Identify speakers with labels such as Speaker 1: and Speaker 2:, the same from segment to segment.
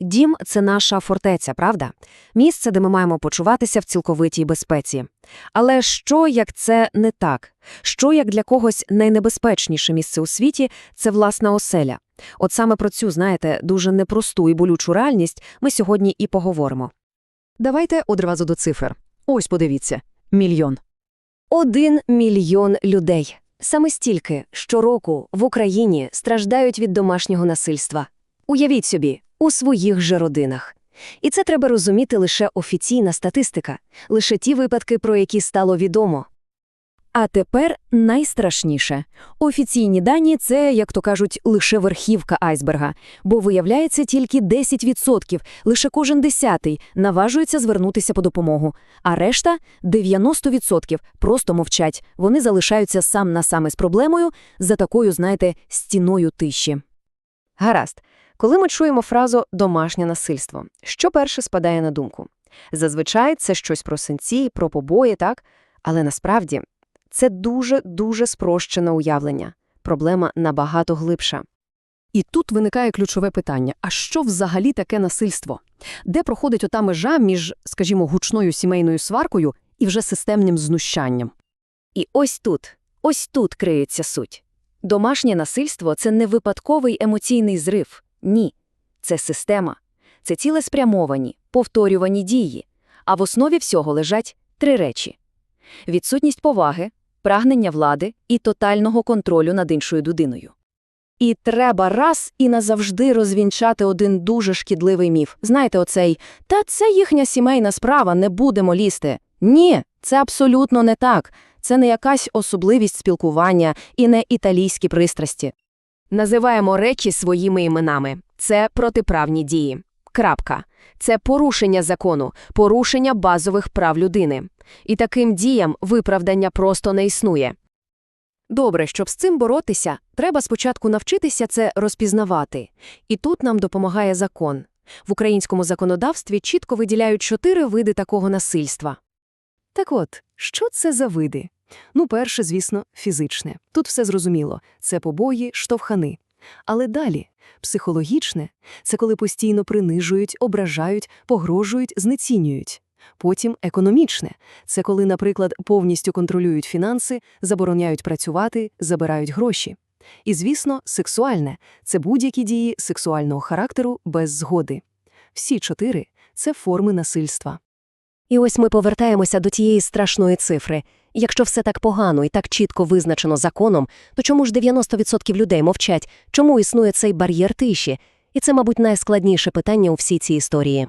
Speaker 1: Дім це наша фортеця, правда? Місце, де ми маємо почуватися в цілковитій безпеці. Але що, як це не так? Що, як для когось найнебезпечніше місце у світі це власна оселя? От саме про цю, знаєте, дуже непросту і болючу реальність ми сьогодні і поговоримо.
Speaker 2: Давайте одразу до цифр. Ось подивіться. Мільйон.
Speaker 1: Один мільйон людей. Саме стільки щороку в Україні страждають від домашнього насильства. Уявіть собі, у своїх же родинах. І це треба розуміти лише офіційна статистика, лише ті випадки, про які стало відомо.
Speaker 2: А тепер найстрашніше. Офіційні дані – це, як то кажуть, лише верхівка айсберга, бо виявляється тільки 10%, лише кожен десятий наважується звернутися по допомогу, а решта – 90% просто мовчать, вони залишаються сам на сам із проблемою за такою, знаєте, стіною тиші.
Speaker 1: Гаразд. Коли ми чуємо фразу «домашнє насильство», що перше спадає на думку? Зазвичай це щось про синці, про побої, так? Але насправді це дуже-дуже спрощене уявлення. Проблема набагато глибша.
Speaker 2: І тут виникає ключове питання: а що взагалі таке насильство? Де проходить ота межа між, скажімо, гучною сімейною сваркою і вже системним знущанням?
Speaker 1: І ось тут, ось тут криється суть. Домашнє насильство – це не випадковий емоційний зрив. Ні. Це система. Це цілеспрямовані, повторювані дії. А в основі всього лежать три речі. Відсутність поваги, прагнення влади і тотального контролю над іншою людиною. І треба раз і назавжди розвінчати один дуже шкідливий міф. Знаєте, оцей «та це їхня сімейна справа, не будемо лізти». Ні, це абсолютно не так. Це не якась особливість спілкування і не італійські пристрасті. Називаємо речі своїми іменами. Це протиправні дії. Крапка. Це порушення закону, порушення базових прав людини. І таким діям виправдання просто не існує. Добре, щоб з цим боротися, треба спочатку навчитися це розпізнавати. І тут нам допомагає закон. В українському законодавстві чітко виділяють чотири види такого насильства.
Speaker 2: Так от, що це за види? Ну, перше, звісно, фізичне. Тут все зрозуміло. Це побої, штовхани. Але далі психологічне – це коли постійно принижують, ображають, погрожують, знецінюють. Потім економічне – це коли, наприклад, повністю контролюють фінанси, забороняють працювати, забирають гроші. І, звісно, сексуальне – це будь-які дії сексуального характеру без згоди. Всі чотири – це форми насильства.
Speaker 1: І ось ми повертаємося до тієї страшної цифри. Якщо все так погано і так чітко визначено законом, то чому ж 90% людей мовчать? Чому існує цей бар'єр тиші? І це, мабуть, найскладніше питання у всій цій історії.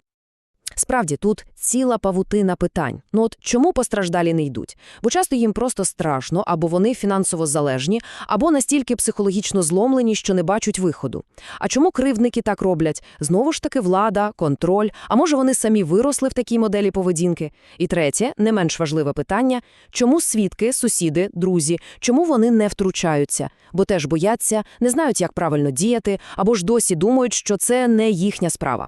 Speaker 3: Справді, тут ціла павутина питань. Ну от чому постраждалі не йдуть? Бо часто їм просто страшно, або вони фінансово залежні, або настільки психологічно зломлені, що не бачать виходу. А чому кривдники так роблять? Знову ж таки влада, контроль, а може вони самі виросли в такій моделі поведінки? І третє, не менш важливе питання, чому свідки, сусіди, друзі, чому вони не втручаються? Бо теж бояться, не знають, як правильно діяти, або ж досі думають, що це не їхня справа.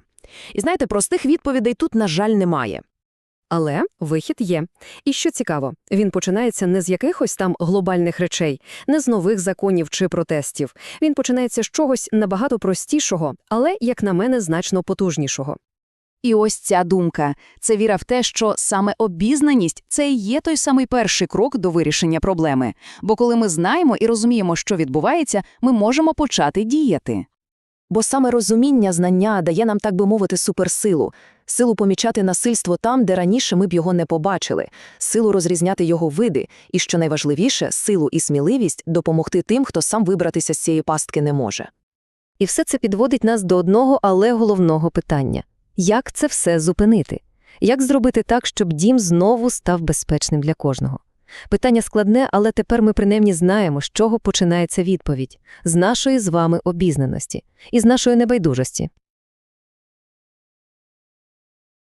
Speaker 3: І знаєте, простих відповідей тут, на жаль, немає.
Speaker 1: Але вихід є. І що цікаво, він починається не з якихось там глобальних речей, не з нових законів чи протестів. Він починається з чогось набагато простішого, але, як на мене, значно потужнішого.
Speaker 4: І ось ця думка – це віра в те, що саме обізнаність – це і є той самий перший крок до вирішення проблеми. Бо коли ми знаємо і розуміємо, що відбувається, ми можемо почати діяти.
Speaker 3: Бо саме розуміння знання дає нам, так би мовити, суперсилу, силу помічати насильство там, де раніше ми б його не побачили, силу розрізняти його види, і, що найважливіше, силу і сміливість допомогти тим, хто сам вибратися з цієї пастки не може.
Speaker 1: І все це підводить нас до одного, але головного питання. Як це все зупинити? Як зробити так, щоб дім знову став безпечним для кожного? Питання складне, але тепер ми принаймні знаємо, з чого починається відповідь – з нашої з вами обізнаності і з нашої небайдужості.